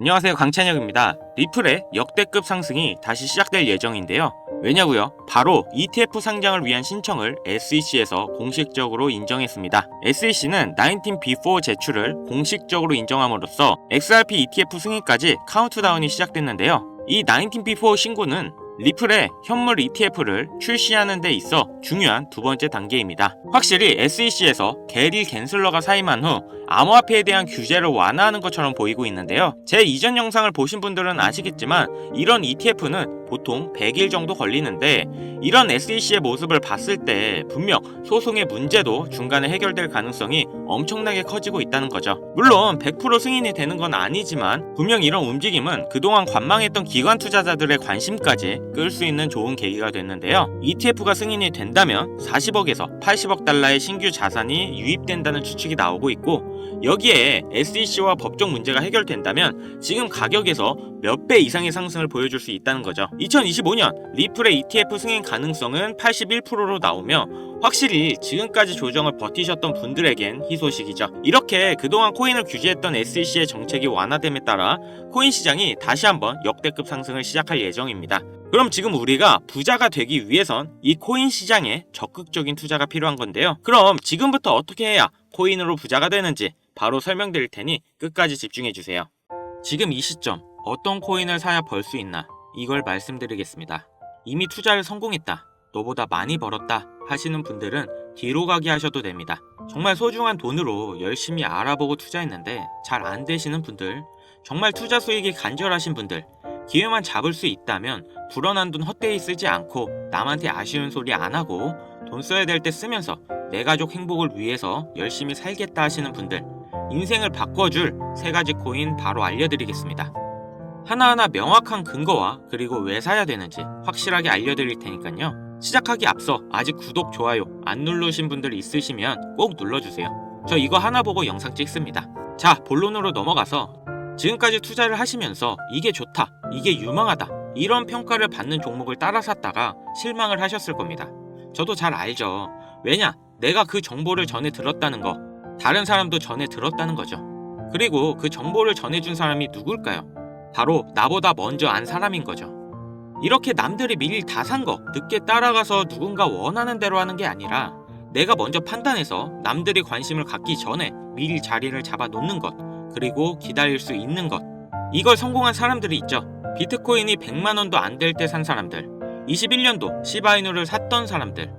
안녕하세요 강찬혁입니다. 리플의 역대급 상승이 다시 시작될 예정인데요. 왜냐고요? 바로 ETF 상장을 위한 신청을 SEC에서 공식적으로 인정했습니다. SEC는 19B4 제출을 공식적으로 인정함으로써 XRP ETF 승인까지 카운트다운이 시작됐는데요. 이 19B4 신고는 리플의 현물 ETF를 출시하는 데 있어 중요한 두 번째 단계입니다. 확실히 SEC에서 게리 갠슬러가 사임한 후 암호화폐에 대한 규제를 완화하는 것처럼 보이고 있는데요. 제 이전 영상을 보신 분들은 아시겠지만 이런 ETF는 보통 100일 정도 걸리는데 이런 SEC의 모습을 봤을 때 분명 소송의 문제도 중간에 해결될 가능성이 엄청나게 커지고 있다는 거죠. 물론 100% 승인이 되는 건 아니지만 분명 이런 움직임은 그동안 관망했던 기관 투자자들의 관심까지 끌 수 있는 좋은 계기가 됐는데요. ETF가 승인이 된다면 40억에서 80억 달러의 신규 자산이 유입된다는 추측이 나오고 있고 여기에 SEC와 법적 문제가 해결된다면 지금 가격에서 몇 배 이상의 상승을 보여줄 수 있다는 거죠. 2025년 리플의 ETF 승인 가능성은 81%로 나오며 확실히 지금까지 조정을 버티셨던 분들에겐 희소식이죠. 이렇게 그동안 코인을 규제했던 SEC의 정책이 완화됨에 따라 코인 시장이 다시 한번 역대급 상승을 시작할 예정입니다. 그럼 지금 우리가 부자가 되기 위해선 이 코인 시장에 적극적인 투자가 필요한 건데요. 그럼 지금부터 어떻게 해야 코인으로 부자가 되는지 바로 설명드릴 테니 끝까지 집중해 주세요. 지금 이 시점 어떤 코인을 사야 벌 수 있나 이걸 말씀드리겠습니다. 이미 투자를 성공했다. 너보다 많이 벌었다 하시는 분들은 뒤로 가기 하셔도 됩니다. 정말 소중한 돈으로 열심히 알아보고 투자했는데 잘 안 되시는 분들, 정말 투자 수익이 간절하신 분들, 기회만 잡을 수 있다면 불어난 돈 헛되이 쓰지 않고 남한테 아쉬운 소리 안 하고 돈 써야 될 때 쓰면서 내 가족 행복을 위해서 열심히 살겠다 하시는 분들, 인생을 바꿔줄 세 가지 코인 바로 알려드리겠습니다. 하나하나 명확한 근거와 그리고 왜 사야 되는지 확실하게 알려드릴 테니까요. 시작하기 앞서 아직 구독, 좋아요 안 누르신 분들 있으시면 꼭 눌러주세요. 저 이거 하나 보고 영상 찍습니다. 자, 본론으로 넘어가서 지금까지 투자를 하시면서 이게 좋다, 이게 유망하다 이런 평가를 받는 종목을 따라 샀다가 실망을 하셨을 겁니다. 저도 잘 알죠. 왜냐? 내가 그 정보를 전해 들었다는 거, 다른 사람도 전해 들었다는 거죠. 그리고 그 정보를 전해준 사람이 누굴까요? 바로 나보다 먼저 안 사람인 거죠. 이렇게 남들이 미리 다 산 거 늦게 따라가서 누군가 원하는 대로 하는 게 아니라 내가 먼저 판단해서 남들이 관심을 갖기 전에 미리 자리를 잡아 놓는 것 그리고 기다릴 수 있는 것 이걸 성공한 사람들이 있죠. 비트코인이 100만 원도 안 될 때 산 사람들 21년도 시바이누를 샀던 사람들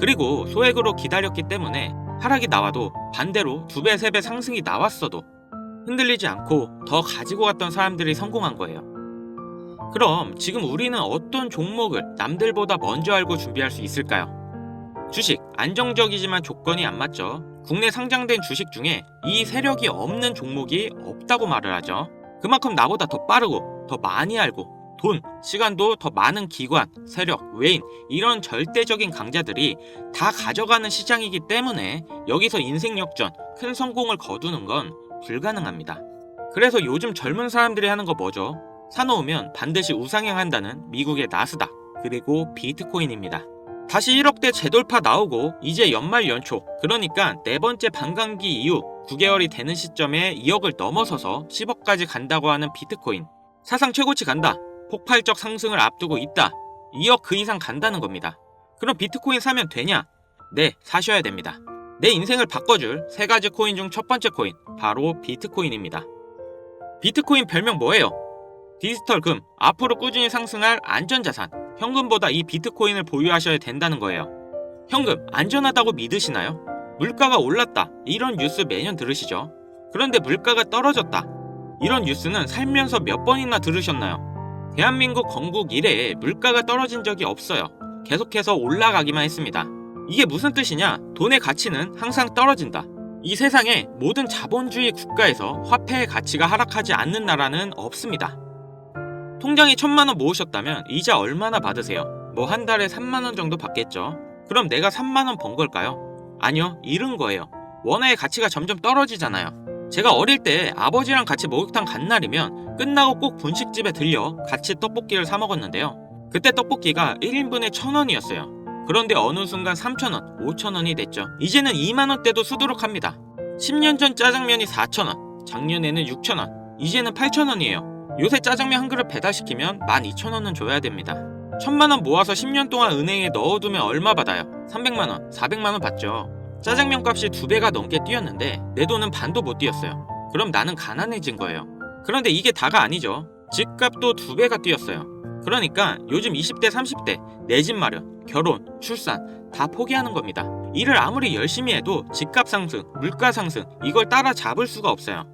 그리고 소액으로 기다렸기 때문에 하락이 나와도 반대로 두 배, 세배 상승이 나왔어도 흔들리지 않고 더 가지고 갔던 사람들이 성공한 거예요. 그럼 지금 우리는 어떤 종목을 남들보다 먼저 알고 준비할 수 있을까요? 주식, 안정적이지만 조건이 안 맞죠. 국내 상장된 주식 중에 이 세력이 없는 종목이 없다고 말을 하죠. 그만큼 나보다 더 빠르고 더 많이 알고 돈, 시간도 더 많은 기관, 세력, 외인 이런 절대적인 강자들이 다 가져가는 시장이기 때문에 여기서 인생 역전, 큰 성공을 거두는 건 불가능합니다. 그래서 요즘 젊은 사람들이 하는 거 뭐죠? 사놓으면 반드시 우상향한다는 미국의 나스닥 그리고 비트코인입니다. 다시 1억대 재돌파 나오고 이제 연말 연초 그러니까 네 번째 반감기 이후 9개월이 되는 시점에 2억을 넘어서서 10억까지 간다고 하는 비트코인 사상 최고치 간다 폭발적 상승을 앞두고 있다 2억 그 이상 간다는 겁니다. 그럼 비트코인 사면 되냐? 네 사셔야 됩니다. 내 인생을 바꿔줄 세 가지 코인 중 첫 번째 코인 바로 비트코인입니다. 비트코인 별명 뭐예요? 디지털 금 앞으로 꾸준히 상승할 안전자산 현금보다 이 비트코인을 보유하셔야 된다는 거예요. 현금 안전하다고 믿으시나요? 물가가 올랐다 이런 뉴스 매년 들으시죠? 그런데 물가가 떨어졌다 이런 뉴스는 살면서 몇 번이나 들으셨나요? 대한민국 건국 이래에 물가가 떨어진 적이 없어요. 계속해서 올라가기만 했습니다. 이게 무슨 뜻이냐? 돈의 가치는 항상 떨어진다. 이 세상에 모든 자본주의 국가에서 화폐의 가치가 하락하지 않는 나라는 없습니다. 통장에 천만 원 모으셨다면 이자 얼마나 받으세요? 뭐 한 달에 3만 원 정도 받겠죠. 그럼 내가 3만 원 번 걸까요? 아니요, 잃은 거예요. 원화의 가치가 점점 떨어지잖아요. 제가 어릴 때 아버지랑 같이 목욕탕 간 날이면 끝나고 꼭 분식집에 들려 같이 떡볶이를 사 먹었는데요. 그때 떡볶이가 1인분에 1,000원이었어요. 그런데 어느 순간 3,000원, 5,000원이 됐죠. 이제는 2만원대도 수두룩합니다. 10년 전 짜장면이 4,000원, 작년에는 6,000원, 이제는 8,000원이에요. 요새 짜장면 한 그릇 배달시키면 12,000원은 줘야 됩니다. 1,000만원 모아서 10년 동안 은행에 넣어두면 얼마 받아요? 300만원, 400만원 받죠. 짜장면 값이 두 배가 넘게 뛰었는데 내 돈은 반도 못 뛰었어요. 그럼 나는 가난해진 거예요. 그런데 이게 다가 아니죠. 집값도 두 배가 뛰었어요. 그러니까 요즘 20대, 30대 내 집 마련, 결혼, 출산 다 포기하는 겁니다. 일을 아무리 열심히 해도 집값 상승, 물가 상승 이걸 따라 잡을 수가 없어요.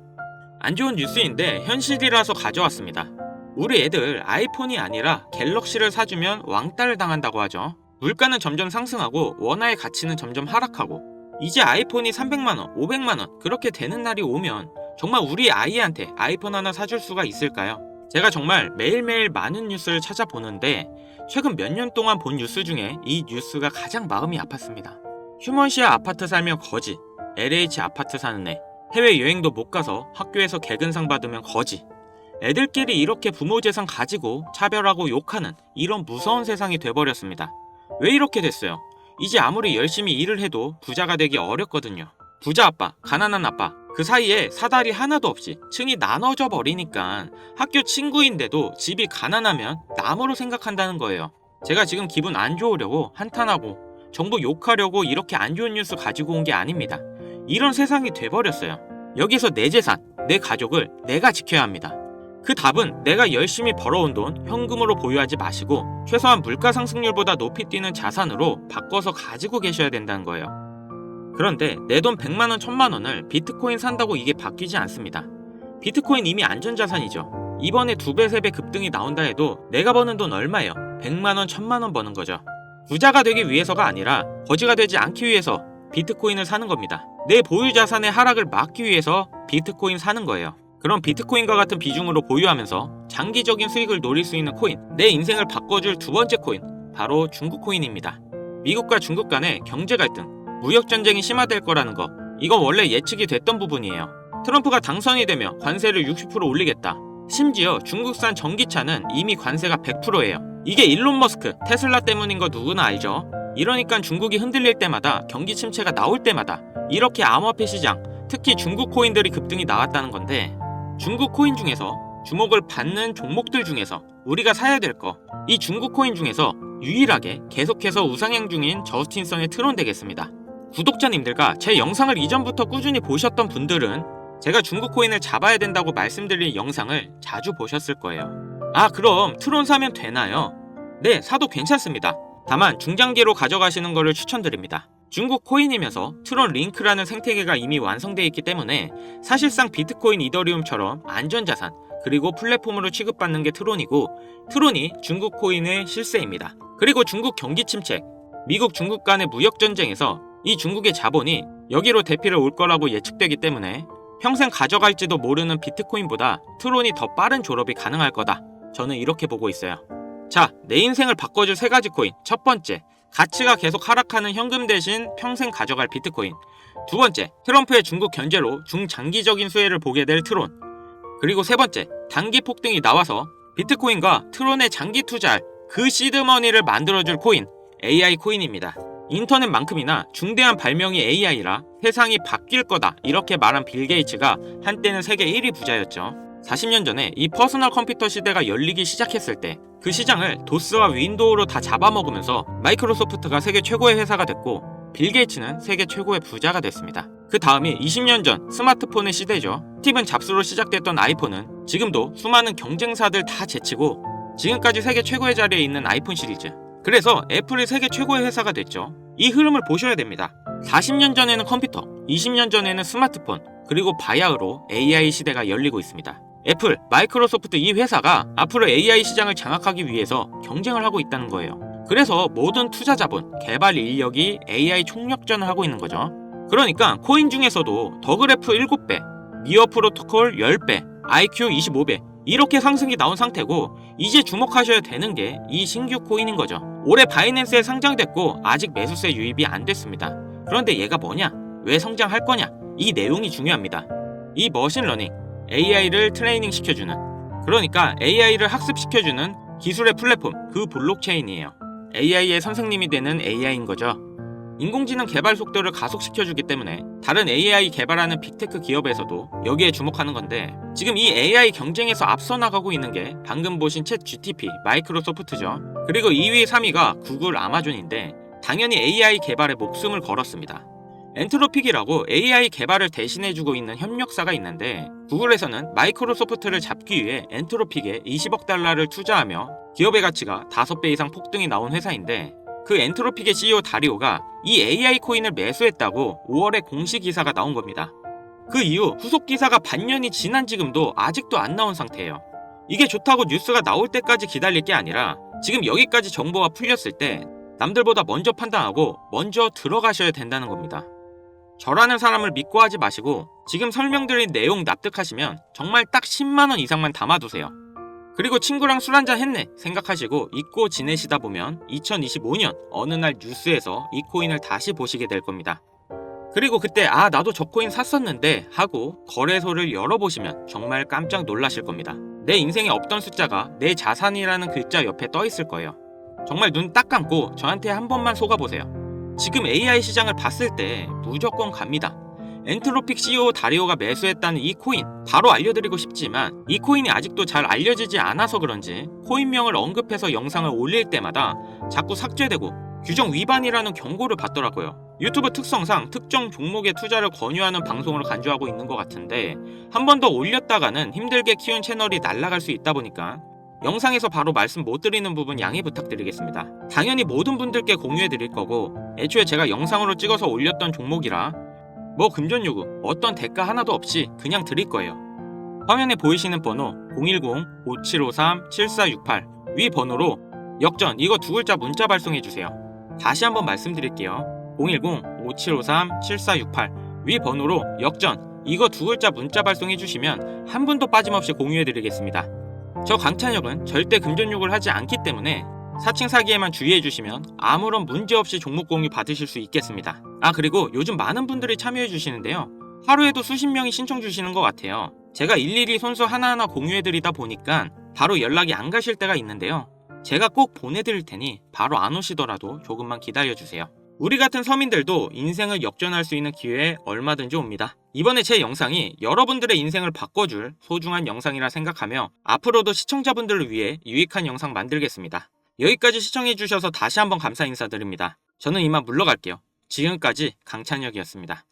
안 좋은 뉴스인데 현실이라서 가져왔습니다. 우리 애들 아이폰이 아니라 갤럭시를 사주면 왕따를 당한다고 하죠. 물가는 점점 상승하고 원화의 가치는 점점 하락하고 이제 아이폰이 300만원, 500만원 그렇게 되는 날이 오면 정말 우리 아이한테 아이폰 하나 사줄 수가 있을까요? 제가 정말 매일매일 많은 뉴스를 찾아보는데 최근 몇 년 동안 본 뉴스 중에 이 뉴스가 가장 마음이 아팠습니다. 휴먼시아 아파트 살면 거지, LH 아파트 사는 애, 해외 여행도 못 가서 학교에서 개근상 받으면 거지. 애들끼리 이렇게 부모 재산 가지고 차별하고 욕하는 이런 무서운 세상이 돼버렸습니다. 왜 이렇게 됐어요? 이제 아무리 열심히 일을 해도 부자가 되기 어렵거든요. 부자 아빠, 가난한 아빠, 그 사이에 사다리 하나도 없이 층이 나눠져 버리니까 학교 친구인데도 집이 가난하면 남으로 생각한다는 거예요. 제가 지금 기분 안 좋으려고 한탄하고 정부 욕하려고 이렇게 안 좋은 뉴스 가지고 온 게 아닙니다. 이런 세상이 돼버렸어요. 여기서 내 재산, 내 가족을 내가 지켜야 합니다. 그 답은 내가 열심히 벌어온 돈 현금으로 보유하지 마시고 최소한 물가 상승률보다 높이 뛰는 자산으로 바꿔서 가지고 계셔야 된다는 거예요. 그런데 내 돈 100만원, 1000만원을 비트코인 산다고 이게 바뀌지 않습니다. 비트코인 이미 안전자산이죠. 이번에 두 배, 세배 급등이 나온다 해도 내가 버는 돈 얼마예요? 100만원, 1000만원 버는 거죠. 부자가 되기 위해서가 아니라 거지가 되지 않기 위해서 비트코인을 사는 겁니다. 내 보유 자산의 하락을 막기 위해서 비트코인 사는 거예요. 그럼 비트코인과 같은 비중으로 보유하면서 장기적인 수익을 노릴 수 있는 코인, 내 인생을 바꿔줄 두 번째 코인, 바로 중국 코인입니다. 미국과 중국 간의 경제 갈등, 무역 전쟁이 심화될 거라는 거, 이건 원래 예측이 됐던 부분이에요. 트럼프가 당선이 되며 관세를 60% 올리겠다. 심지어 중국산 전기차는 이미 관세가 100%예요. 이게 일론 머스크, 테슬라 때문인 거 누구나 알죠? 이러니까 중국이 흔들릴 때마다 경기 침체가 나올 때마다 이렇게 암호화폐 시장, 특히 중국 코인들이 급등이 나왔다는 건데 중국 코인 중에서 주목을 받는 종목들 중에서 우리가 사야 될 거, 이 중국 코인 중에서 유일하게 계속해서 우상향 중인 저스틴 선의 트론 되겠습니다. 구독자님들과 제 영상을 이전부터 꾸준히 보셨던 분들은 제가 중국 코인을 잡아야 된다고 말씀드린 영상을 자주 보셨을 거예요. 아, 그럼 트론 사면 되나요? 네, 사도 괜찮습니다. 다만 중장기로 가져가시는 것을 추천드립니다. 중국 코인이면서 트론 링크라는 생태계가 이미 완성되어 있기 때문에 사실상 비트코인 이더리움처럼 안전자산 그리고 플랫폼으로 취급받는 게 트론이고 트론이 중국 코인의 실세입니다. 그리고 중국 경기 침체, 미국 중국 간의 무역 전쟁에서 이 중국의 자본이 여기로 대피를 올 거라고 예측되기 때문에 평생 가져갈지도 모르는 비트코인보다 트론이 더 빠른 졸업이 가능할 거다. 저는 이렇게 보고 있어요. 자, 내 인생을 바꿔줄 세 가지 코인. 첫 번째, 가치가 계속 하락하는 현금 대신 평생 가져갈 비트코인. 두 번째, 트럼프의 중국 견제로 중장기적인 수혜를 보게 될 트론. 그리고 세 번째, 단기 폭등이 나와서 비트코인과 트론의 장기 투자할 그 시드머니를 만들어줄 코인, AI 코인입니다. 인터넷만큼이나 중대한 발명이 AI라 세상이 바뀔 거다 이렇게 말한 빌 게이츠가 한때는 세계 1위 부자였죠. 40년 전에 이 퍼스널 컴퓨터 시대가 열리기 시작했을 때 그 시장을 도스와 윈도우로 다 잡아먹으면서 마이크로소프트가 세계 최고의 회사가 됐고 빌 게이츠는 세계 최고의 부자가 됐습니다. 그 다음이 20년 전 스마트폰의 시대죠. 스티븐 잡스로 시작됐던 아이폰은 지금도 수많은 경쟁사들 다 제치고 지금까지 세계 최고의 자리에 있는 아이폰 시리즈. 그래서 애플이 세계 최고의 회사가 됐죠. 이 흐름을 보셔야 됩니다. 40년 전에는 컴퓨터, 20년 전에는 스마트폰, 그리고 바야흐로 AI 시대가 열리고 있습니다. 애플, 마이크로소프트 이 회사가 앞으로 AI 시장을 장악하기 위해서 경쟁을 하고 있다는 거예요. 그래서 모든 투자 자본, 개발 인력이 AI 총력전을 하고 있는 거죠. 그러니까 코인 중에서도 더그래프 7배, 미어 프로토콜 10배, IQ 25배 이렇게 상승이 나온 상태고 이제 주목하셔야 되는 게 이 신규 코인인 거죠. 올해 바이낸스에 상장됐고 아직 매수세 유입이 안 됐습니다. 그런데 얘가 뭐냐? 왜 성장할 거냐? 이 내용이 중요합니다. 이 머신러닝, AI를 트레이닝 시켜주는 그러니까 AI를 학습시켜주는 기술의 플랫폼 그 블록체인이에요. AI의 선생님이 되는 AI인 거죠. 인공지능 개발 속도를 가속시켜주기 때문에 다른 AI 개발하는 빅테크 기업에서도 여기에 주목하는 건데 지금 이 AI 경쟁에서 앞서 나가고 있는 게 방금 보신 챗 GTP 마이크로소프트죠. 그리고 2위, 3위가 구글, 아마존인데 당연히 AI 개발에 목숨을 걸었습니다. 엔트로픽이라고 AI 개발을 대신해주고 있는 협력사가 있는데 구글에서는 마이크로소프트를 잡기 위해 엔트로픽에 20억 달러를 투자하며 기업의 가치가 5배 이상 폭등이 나온 회사인데 그 엔트로픽의 CEO 다리오가 이 AI 코인을 매수했다고 5월에 공식 기사가 나온 겁니다. 그 이후 후속 기사가 반년이 지난 지금도 아직도 안 나온 상태예요. 이게 좋다고 뉴스가 나올 때까지 기다릴 게 아니라 지금 여기까지 정보가 풀렸을 때 남들보다 먼저 판단하고 먼저 들어가셔야 된다는 겁니다. 저라는 사람을 믿고 하지 마시고 지금 설명드린 내용 납득하시면 정말 딱 10만원 이상만 담아두세요. 그리고 친구랑 술 한잔 했네 생각하시고 잊고 지내시다 보면 2025년 어느 날 뉴스에서 이 코인을 다시 보시게 될 겁니다. 그리고 그때 아 나도 저 코인 샀었는데 하고 거래소를 열어보시면 정말 깜짝 놀라실 겁니다. 내 인생에 없던 숫자가 내 자산이라는 글자 옆에 떠 있을 거예요. 정말 눈 딱 감고 저한테 한 번만 속아보세요. 지금 AI 시장을 봤을 때 무조건 갑니다. 엔트로픽 CEO 다리오가 매수했다는 이 코인 바로 알려드리고 싶지만 이 코인이 아직도 잘 알려지지 않아서 그런지 코인명을 언급해서 영상을 올릴 때마다 자꾸 삭제되고 규정 위반이라는 경고를 받더라고요. 유튜브 특성상 특정 종목에 투자를 권유하는 방송으로 간주하고 있는 것 같은데 한 번 더 올렸다가는 힘들게 키운 채널이 날아갈 수 있다 보니까 영상에서 바로 말씀 못 드리는 부분 양해 부탁드리겠습니다. 당연히 모든 분들께 공유해 드릴 거고 애초에 제가 영상으로 찍어서 올렸던 종목이라 뭐 금전 요구 어떤 대가 하나도 없이 그냥 드릴 거예요. 화면에 보이시는 번호 010-5753-7468 위 번호로 역전 이거 두 글자 문자 발송해 주세요. 다시 한번 말씀드릴게요. 010-5753-7468 위 번호로 역전 이거 두 글자 문자 발송해 주시면 한 분도 빠짐없이 공유해 드리겠습니다. 저 강찬혁은 절대 금전 욕을 하지 않기 때문에 사칭 사기에만 주의해 주시면 아무런 문제 없이 종목 공유 받으실 수 있겠습니다. 아 그리고 요즘 많은 분들이 참여해 주시는데요. 하루에도 수십 명이 신청 주시는 것 같아요. 제가 일일이 손수 하나하나 공유해 드리다 보니까 바로 연락이 안 가실 때가 있는데요. 제가 꼭 보내드릴 테니 바로 안 오시더라도 조금만 기다려 주세요. 우리 같은 서민들도 인생을 역전할 수 있는 기회에 얼마든지 옵니다. 이번에 제 영상이 여러분들의 인생을 바꿔줄 소중한 영상이라 생각하며 앞으로도 시청자분들을 위해 유익한 영상 만들겠습니다. 여기까지 시청해주셔서 다시 한번 감사 인사드립니다. 저는 이만 물러갈게요. 지금까지 강찬혁이었습니다.